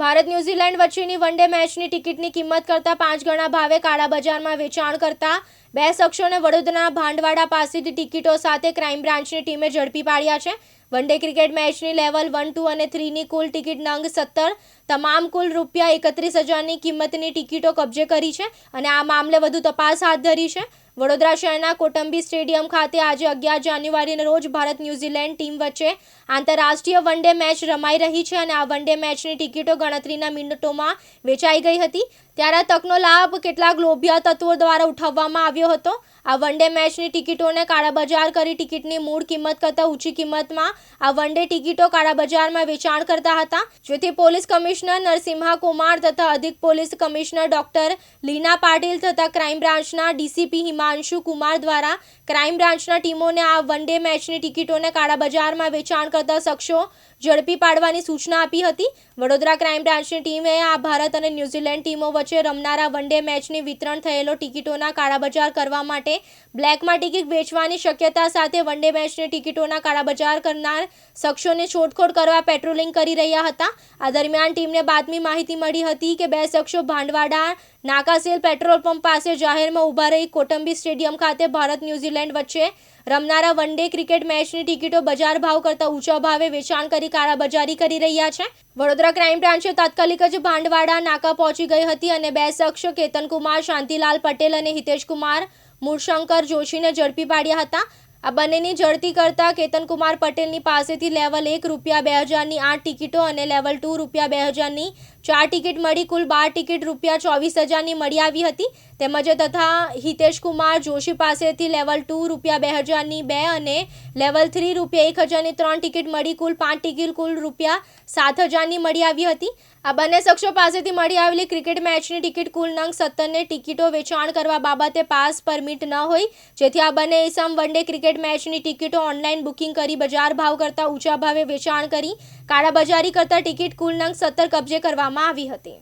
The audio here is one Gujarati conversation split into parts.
ભારત ન્યૂઝીલેન્ડ વચ્ચેની વન ડે મેચની ટિકિટની કિંમત કરતાં પાંચ ગણા ભાવે કાળા બજારમાં વેચાણ કરતા બે શખ્સોને વડોદરાના ભાંડવાડા પાસેથી ટિકિટો સાથે ક્રાઇમ બ્રાન્ચની ટીમે ઝડપી પાડ્યા છે. વનડે ક્રિકેટ મેચની લેવલ વન, ટુ અને થ્રીની કુલ ટિકિટ નંગ સત્તર, તમામ કુલ રૂપિયા એકત્રીસ હજારની કિંમતની ટિકિટો કબજે કરી છે અને આ મામલે વધુ તપાસ હાથ ધરી છે. વડોદરા શહેરના કોટંબી સ્ટેડિયમ ખાતે આજે અગિયાર જાન્યુઆરીના રોજ ભારત ન્યૂઝીલેન્ડ ટીમ વચ્ચે આંતરરાષ્ટ્રીય વન ડે મેચ રમાઈ રહી છે અને આ વન ડે મેચની ટિકિટો ગણતરીના મિનિટોમાં વેચાઈ ગઈ હતી. ત્યારે તકનો લાભ કેટલાક લોભિયા તત્વો દ્વારા ઉઠાવવામાં આવ્યો હતો. આ વન ડે મેચની ટિકિટોને કાળાબજાર કરી ટિકિટની મૂળ કિંમત કરતાં ઊંચી કિંમતમાં આ વન ડે ટિકિટો કાળાબજારમાં વેચાણ કરતા હતા. જેથી પોલીસ કમિશનર નરસિંહા કુમાર તથા અધિક police commissioner doctor Leena Patil તથા ક્રાઇમ બ્રાન્ચના ડીસીપી હિમાંશુ કુમાર દ્વારા ક્રાઇમ બ્રાન્ચના ટીમોને આ વન ડે મેચની ટિકિટોને કાળાબજારમાં વેચાણ કરતા શખ્સો ઝડપી પાડવાની સૂચના આપી હતી. વડોદરા ક્રાઇમ બ્રાન્ચની ટીમે આ ભારત અને ન્યૂઝીલેન્ડ ટીમો વચ્ચે રમનારા વનડે મેચની વિતરણ થયેલો ટિકિટોના કાળાબજાર કરવા માટે બ્લેકમાં ટિકિટ વેચવાની શક્યતા સાથે વનડે મેચની ટિકિટોના કાળાબજાર કરનાર શખ્સોને શોધખોળ કરવા પેટ્રોલિંગ કરી રહ્યા હતા. આ દરમિયાન ટીમને બાતમી માહિતી મળી હતી કે બે શખ્સો ભાંડવાડા નાકાસેલ પેટ્રોલ પંપ પાસે જાહેરમાં ઊભા રહી કોટંબી સ્ટેડિયમ ખાતે ભારત ન્યૂઝીલેન્ડ વચ્ચે રમનારા વનડે ક્રિકેટ મેચની ટિકિટો બજાર ભાવ કરતાં ઊંચા ભાવે વેચાણ કરી કાળાબજારી કરી રહ્યા છે. વડોદરા ક્રાઇમ બ્રાન્ચે તાત્કાલિક જ ભાંડવાડા નાકા પહોંચી ગઈ હતી અને બે શખ્સ કેતનકુમાર, શાંતિલાલ પટેલ અને હિતેશકુમાર મૂળશંકર જોશીને ઝડપી પાડ્યા હતા. આ બંનેની ઝડતી કરતા કેતનકુમાર પટેલની પાસેથી લેવલ એક રૂપિયા બે હજારની આઠ ટિકિટો અને લેવલ ટુ રૂપિયા બે હજારની ચાર ટિકિટ મળી. કુલ બાર ટિકિટ રૂપિયા ચોવીસ હજારની મળી આવી હતી. તેમજ તથા હિતેશકુમાર જોશી પાસેથી લેવલ ટુ રૂપિયા બે હજારની બે અને લેવલ થ્રી રૂપિયા એક હજારની ત્રણ ટિકિટ મળી. કુલ પાંચ ટિકિટ કુલ રૂપિયા સાત હજારની મળી આવી હતી. આ બંને શખ્સો પાસેથી મળી આવેલી ક્રિકેટ મેચની ટિકિટ કુલ નંગ સત્તરને ટિકિટો વેચાણ કરવા બાબતે પાસ પરમિટ ન હોય, જેથી આ બંને ઇસમ વનડે ક્રિકેટ મેચની ટિકિટો ઓનલાઈન બુકિંગ કરી બજાર ભાવ કરતાં ઊંચા ભાવે વેચાણ કરી કાળાબજારી કરતાં ટિકિટ કુલ નંગ સત્તર કબજે કરવામાં આવી હતી.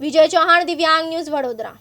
વિજય ચૌહાણ, દિવ્યાંગ ન્યૂઝ વડોદરા.